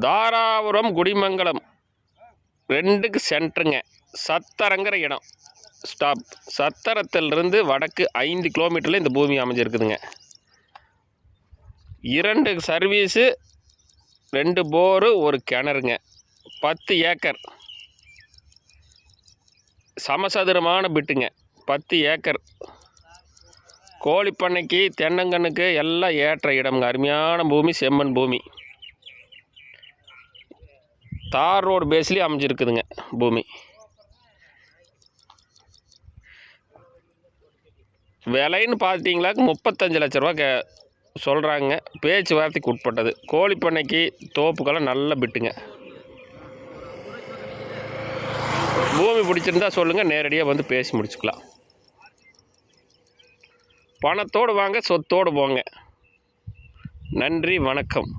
தாராபுரம் குடிமங்கலம். ரெண்டுக்கு சென்ட்ருங்க. சத்தரங்கிற இடம். ஸ்டாப் சத்தரத்திலிருந்து வடக்கு ஐந்து கிலோமீட்டரில் இந்த பூமி அமைஞ்சிருக்குதுங்க. இரண்டு சர்வீஸு ரெண்டு போரு ஒரு கிணறுங்க. பத்து ஏக்கர். சமசதுரமான பிட்டுங்க. பத்து ஏக்கர். கோழிப்பண்ணைக்கு தென்னங்கன்னுக்கு எல்லாம் ஏற்ற இடம்ங்க. அருமையான பூமி செம்மண் பூமி. தார் ரோடு பேஸ்லேயே அமைஞ்சிருக்குதுங்க பூமி. விலைன்னு பார்த்தீங்களா முப்பத்தஞ்சு லட்ச ரூபா கே சொல்கிறாங்க பேச்சுவார்த்தைக்கு உட்பட்டது. கோழிப்பண்ணைக்கு தோப்புக்கெல்லாம் நல்ல பிட்டுங்க. பூமி பிடிச்சிருந்தா சொல்லுங்கள் நேரடியாக வந்து பேசி முடிச்சுக்கலாம். பணத்தோடு வாங்க சொத்தோடு போங்க. நன்றி வணக்கம்.